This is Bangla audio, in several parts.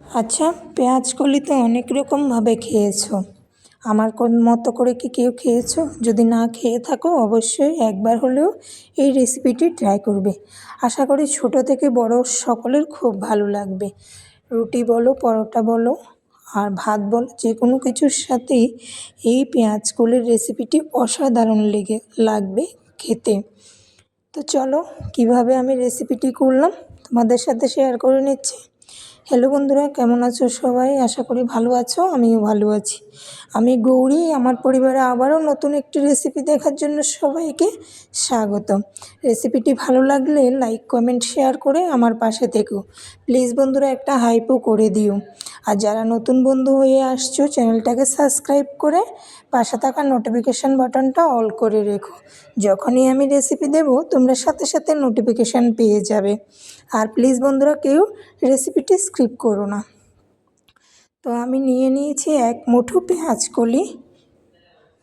আচ্ছা পেঁয়াজ কলি তো অনেক রকমভাবে খেয়েছো। আমার কোন মতো করে কি কেউ খেয়েছো? যদি না খেয়ে থাকো, অবশ্যই একবার হলেও এই রেসিপিটি ট্রাই করবে। আশা করি ছোটো থেকে বড় সকলের খুব ভালো লাগবে। রুটি বলো, পরোটা বলো, আর ভাত বলো, যে কোনো কিছুর সাথেই এই পেঁয়াজ কলির রেসিপিটি অসাধারণ লেগে, লাগবে খেতে। তো চলো, কীভাবে আমি রেসিপিটি করলাম তোমাদের সাথে শেয়ার করে নিচ্ছি। হ্যালো বন্ধুরা, কেমন আছো সবাই? আশা করি ভালো আছো, আমিও ভালো আছি। আমি গৌরী, আমার পরিবারে আবারও নতুন একটি রেসিপি দেখার জন্য সবাইকে স্বাগত রেসিপিটি ভালো লাগলে লাইক কমেন্ট শেয়ার করে আমার পাশে থেকো। প্লিজ বন্ধুরা একটা হাইপও করে দিও। আর যারা নতুন বন্ধু হয়ে আসছো চ্যানেলটাকে সাবস্ক্রাইব করে পাশে থাকা নোটিফিকেশান বাটনটা অল করে রেখো। যখনই আমি রেসিপি দেব, তোমরা সাথে সাথে নোটিফিকেশান পেয়ে যাবে। আর প্লিজ বন্ধুরা কেউ রেসিপিটি স্ক্রিপ করো না। তো আমি নিয়ে নিয়েছি এক মুঠো পেঁয়াজ কলি,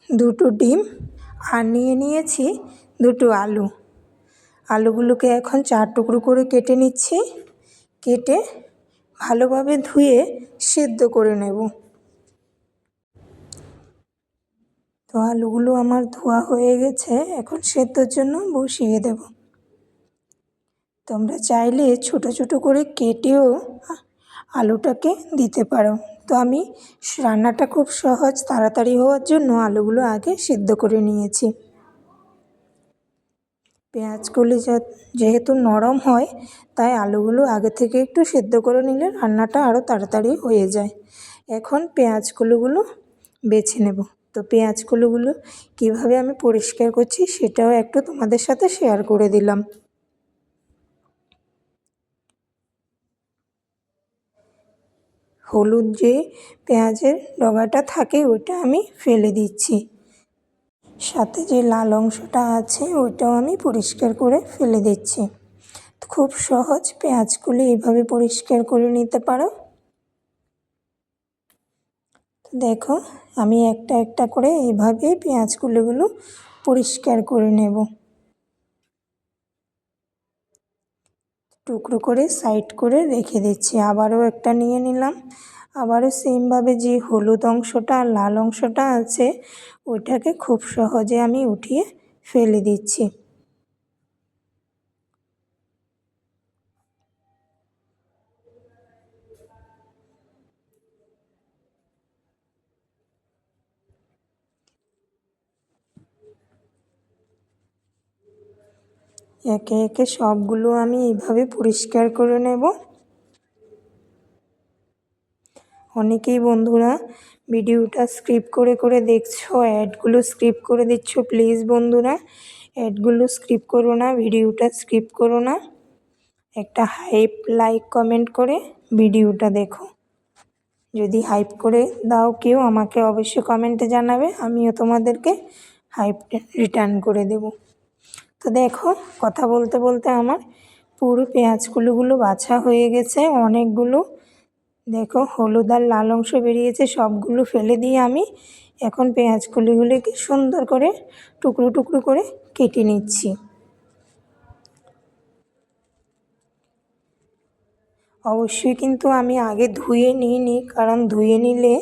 দুটো ডিম, আর নিয়ে নিয়েছি দুটো আলু। আলুগুলোকে এখন চার টুকরো করে কেটে নিচ্ছি। কেটে ভালোভাবে ধুয়ে সেদ্ধ করে নেব। তো আলুগুলো আমার ধোয়া হয়ে গেছে, এখন সেদ্ধর জন্য বসিয়ে দেব। তোমরা চাইলে ছোট ছোট করে কেটেও আলুটাকে দিতে পারো। তো আমি রান্নাটা খুব সহজ, তাড়াতাড়ি হওয়ার জন্য আলুগুলো আগে সিদ্ধ করে নিয়েছি। পেঁয়াজগুলি যেহেতু নরম হয়, তাই আলুগুলো আগে থেকে একটু সেদ্ধ করে নিলে রান্নাটা আরও তাড়াতাড়ি হয়ে যায়। এখন পেঁয়াজগুলোগুলো বেছে নেব। তো পেঁয়াজগুলোগুলো কীভাবে আমি পরিষ্কার করছি সেটাও একটু তোমাদের সাথে শেয়ার করে দিলাম। হলুদ যে পেঁয়াজের ডগাটা থাকে, ওইটা আমি ফেলে দিচ্ছি। সাথে যে লাল অংশটা আছে, ওইটাও আমি পরিষ্কার করে ফেলে দিচ্ছি। খুব সহজ, পেঁয়াজগুলো এইভাবে পরিষ্কার করে নিতে পারো। দেখো, আমি একটা একটা করে এইভাবে পেঁয়াজগুলোগুলো পরিষ্কার করে নেব। টুকরো করে সাইড করে রেখে দিচ্ছি। আবারও একটা নিয়ে নিলাম। আবারও সেমভাবে যে হলুদ অংশটা আর লাল অংশটা আছে, ওইটাকে খুব সহজে আমি উঠিয়ে ফেলে দিচ্ছি। একে একে সবগুলো আমি এইভাবে পরিষ্কার করে নেব। অনেকেই বন্ধুরা ভিডিওটা স্ক্রিপ করে করে দেখছ, অ্যাডগুলো স্ক্রিপ করে দিচ্ছ, প্লিজ বন্ধুরা অ্যাডগুলো স্ক্রিপ করো না, ভিডিওটা স্ক্রিপ করো না। একটা হাইপ, লাইক, কমেন্ট করে ভিডিওটা দেখো। যদি হাইপ করে দাও কেউ, আমাকে অবশ্যই কমেন্টে জানাবে, আমিও তোমাদেরকে হাইপ রিটার্ন করে দেবো। তো দেখো, কথা বলতে বলতে আমার পুরো পেঁয়াজগুলোগুলো বাছা হয়ে গেছে, অনেকগুলো দেখো, হলুদ আর লাল অংশ বেরিয়েছে, সবগুলো ফেলে দিয়ে আমি এখন পেঁয়াজগুলিগুলিকে সুন্দর করে টুকরো টুকরো করে কেটে নিচ্ছি। অবশ্যই কিন্তু আমি আগে ধুয়ে নিই নি কারণ ধুয়ে নিলে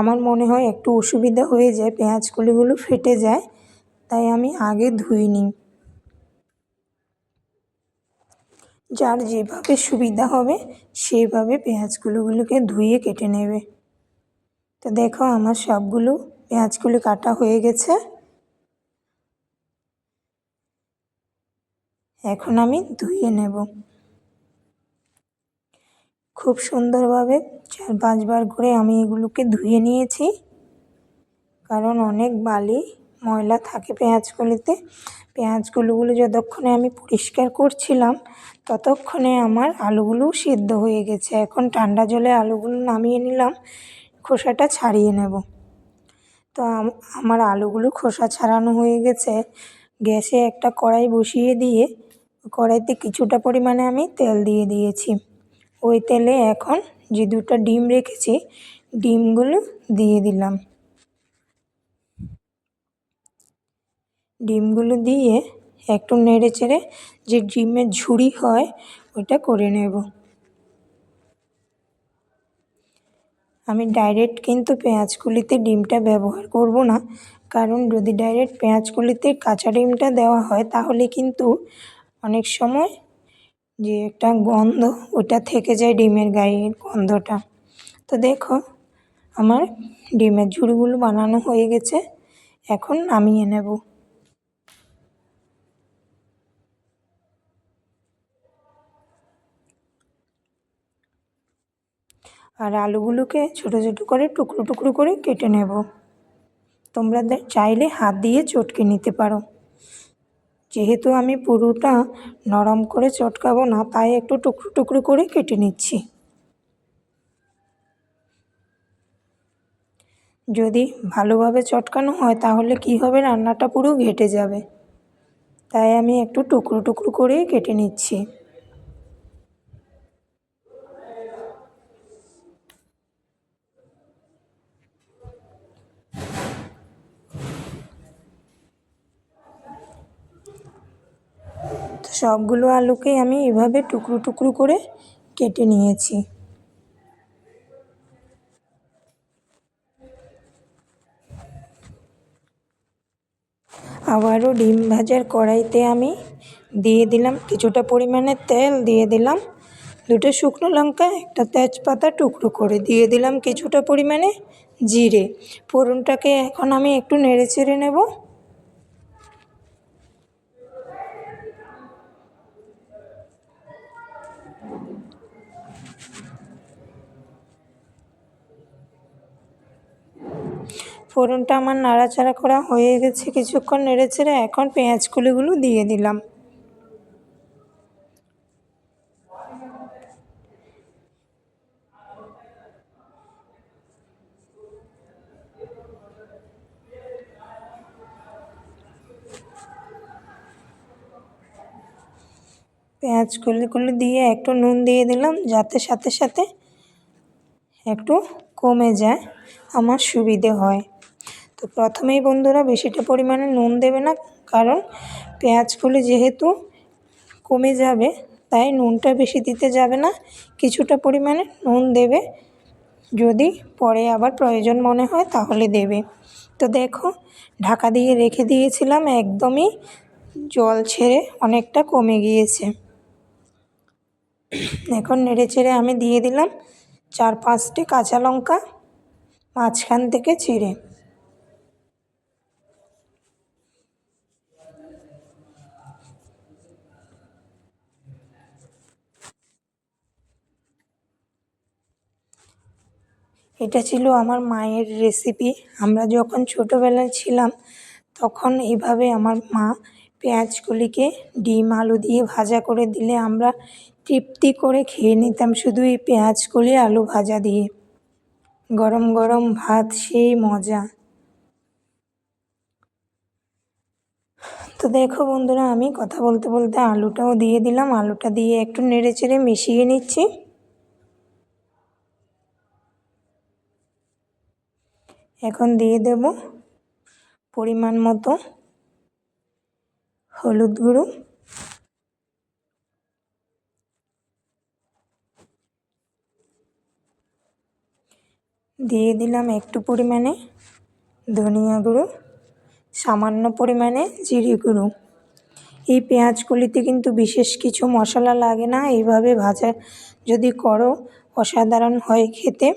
আমার মনে হয় একটু অসুবিধা হয়ে যায়, পেঁয়াজগুলিগুলো ফেটে যায়, তাই আমি আগে ধুয়ে নিই যার যেভাবে সুবিধা হবে, সেভাবে পেঁয়াজগুলোগুলোকে ধুয়ে কেটে নেবে। তো দেখো আমার সবগুলো পেঁয়াজগুলো কাটা হয়ে গেছে। এখন আমি ধুয়ে নেব। খুব সুন্দরভাবে চার পাঁচবার করে আমি এগুলোকে ধুয়ে নিয়েছি। কারণ অনেক বালি ময়লা থাকে পেঁয়াজগুলিতে। পেঁয়াজগুলোগুলো যতক্ষণে আমি পরিষ্কার করছিলাম, ততক্ষণে আমার আলুগুলো সিদ্ধ হয়ে গেছে। এখন ঠান্ডা জলে আলুগুলো নামিয়ে নিলাম, খোসাটা ছাড়িয়ে নেব। তো আমার আলুগুলো খোসা ছাড়ানো হয়ে গেছে। গ্যাসে একটা কড়াই বসিয়ে দিয়ে, কড়াইতে কিছুটা পরিমাণে আমি তেল দিয়ে দিয়েছি। ওই তেলে এখন যে দুটো ডিম রেখেছি, ডিমগুলো দিয়ে দিলাম। ডিমগুলো দিয়ে একটু নেড়ে চেড়ে যে ডিমের ঝুড়ি হয়, ওইটা করে নেব। আমি ডাইরেক্ট কিন্তু পেঁয়াজ কলিতে ডিমটা ব্যবহার করব না, কারণ যদি ডাইরেক্ট পেঁয়াজ কলিতে কাঁচা ডিমটা দেওয়া হয়, তাহলে কিন্তু অনেক সময় যে একটা গন্ধ, ওটা থেকে যায় ডিমের গায়ের গন্ধটা। তো দেখো, আমার ডিমের ঝুড়িগুলো বানানো হয়ে গেছে, এখন নামিয়ে নেব। আর আলুগুলোকে ছোটো ছোটো করে টুকরো টুকরো করে কেটে নেব। তোমরা চাইলে হাত দিয়ে চটকে নিতে পারো। যেহেতু আমি পুরোটা নরম করে চটকাবো না, তাই একটু টুকরো টুকরো করে কেটে নিচ্ছি। যদি ভালোভাবে চটকানো হয়, তাহলে কি হবে? রান্নাটা পুরো ঘেটে যাবে। তাই আমি একটু টুকরো টুকরো করে কেটে নিচ্ছি। সবগুলো আলুকেই আমি এভাবে টুকরো টুকরো করে কেটে নিয়েছি। আবারও ডিম ভাজার কড়াইতে আমি দিয়ে দিলাম কিছুটা পরিমাণে তেল, দিয়ে দিলাম দুটো শুকনো লঙ্কা, একটা তেজপাতা টুকরো করে, দিয়ে দিলাম কিছুটা পরিমাণে জিরে। ফোড়নটাকে এখন আমি একটু নেড়ে চেড়ে নেব। ফোড়নটা আমার নাড়াচাড়া করা হয়ে গেছে। কিছুক্ষণ নেড়ে ছেড়ে এখন পেঁয়াজ কলিগুলো দিয়ে দিলাম। পেঁয়াজ কলিগুলো দিয়ে একটু নুন দিয়ে দিলাম যাতে সাথে সাথে একটু কমে যায়, আমার সুবিধে হয়। তো প্রথমেই বন্ধুরা বেশিটা পরিমাণে নুন দেবে না, কারণ পেঁয়াজগুলি যেহেতু কমে যাবে, তাই নুনটা বেশি দিতে যাবে না, কিছুটা পরিমাণে নুন দেবে। যদি পরে আবার প্রয়োজন মনে হয় তাহলে দেবে। তো দেখো, ঢাকা দিয়ে রেখে দিয়েছিলাম, একদমই জল ছেড়ে অনেকটা কমে গিয়েছে। এখন নেড়ে চেড়ে আমি দিয়ে দিলাম চার পাঁচটি কাঁচা লঙ্কা, মাঝখান থেকে চিড়ে। এটা ছিল আমার মায়ের রেসিপি আমরা যখন ছোটোবেলায় ছিলাম, তখন এইভাবে আমার মা পেঁয়াজগুলিকে ডিম, আলু দিয়ে ভাজা করে দিলে আমরা তৃপ্তি করে খেয়ে নিতাম শুধু এই পেঁয়াজগুলি আলু ভাজা দিয়ে। গরম গরম ভাত, সেই মজা। তো দেখো বন্ধুরা, আমি কথা বলতে বলতে আলুটাও দিয়ে দিলাম। আলুটা দিয়ে একটু নেড়ে চেড়ে মিশিয়ে নিচ্ছি। এখন দিয়ে দেব পরিমাণ মতো হলুদ গুঁড়ো। দিয়ে দিলাম একটু পরিমাণে ধনিয়া গুঁড়ো, সামান্য পরিমাণে জিরে গুঁড়ো। এই পেঁয়াজগুলিতে কিন্তু বিশেষ কিছু মশলা লাগে না, এইভাবে ভাজা যদি করো, অসাধারণ হয় খেতে।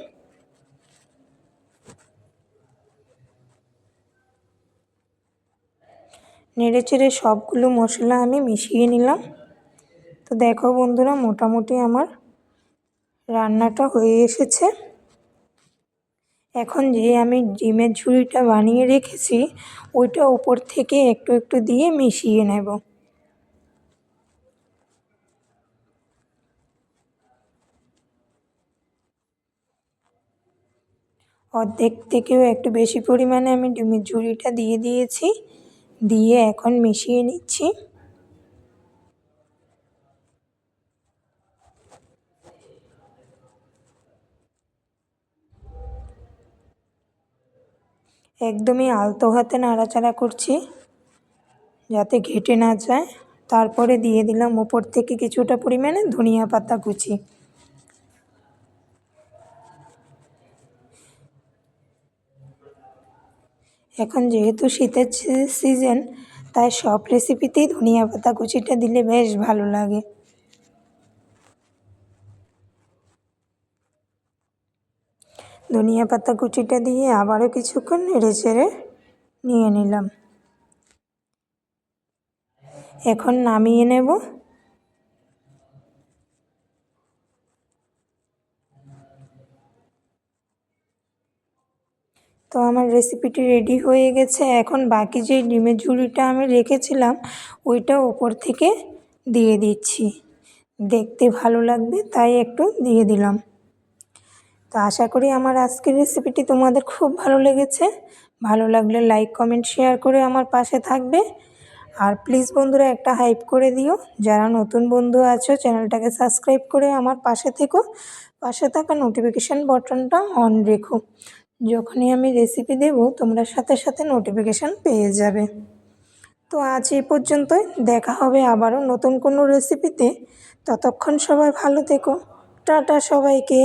নেড়ে চেড়ে সবগুলো মশলা আমি মিশিয়ে নিলাম। তো দেখো বন্ধুরা, মোটামুটি আমার রান্নাটা হয়ে এসেছে। এখন যে আমি ডিমের ঝুড়িটা বানিয়ে রেখেছি, ওইটা উপর থেকে একটু একটু দিয়ে মিশিয়ে নেব। অর্ধেক থেকেও একটু বেশি পরিমাণে আমি ডিমের ঝুড়িটা দিয়ে দিয়েছি। দিয়ে এখন মিশিয়ে নিচ্ছি। একদমই আলতো হাতে নাড়াচাড়া করছি, যাতে ঘেটে না যায়। তারপরে দিয়ে দিলাম ওপর থেকে কিছুটা পরিমাণে ধনিয়া পাতা কুচি। এখন যেহেতু শীতের সিজন তাই সব রেসিপিতেই ধনিয়া পাতা কুচিটা দিলে বেশ ভালো লাগে। ধনিয়া পাতা কুচিটা দিয়ে আবারও কিছুক্ষণ নেড়ে চেড়ে নিয়ে নিলাম। এখন নামিয়ে নেব। তো আমার রেসিপিটি রেডি হয়ে গেছে। এখন বাকি যে ডিমের ঝুড়িটা আমি রেখেছিলাম, ওইটা ওপর থেকে দিয়ে দিচ্ছি। দেখতে ভালো লাগবে, তাই একটু দিয়ে দিলাম। তো আশা করি আমার আজকের রেসিপিটি তোমাদের খুব ভালো লেগেছে। ভালো লাগলে লাইক কমেন্ট শেয়ার করে আমার পাশে থাকবে। আর প্লিজ বন্ধুরা একটা হাইপ করে দিও। যারা নতুন বন্ধু আছো, চ্যানেলটাকে সাবস্ক্রাইব করে আমার পাশে থেকো। পাশে থাকা নোটিফিকেশান বটনটা অন রেখো। যখনই আমি রেসিপি দেব, তোমরা সাথে সাথে নোটিফিকেশান পেয়ে যাবে। তো আজ এই পর্যন্তই। দেখা হবে আবারও নতুন কোনো রেসিপিতে ততক্ষণ সবাই ভালো থেকো। টাটা সবাইকে।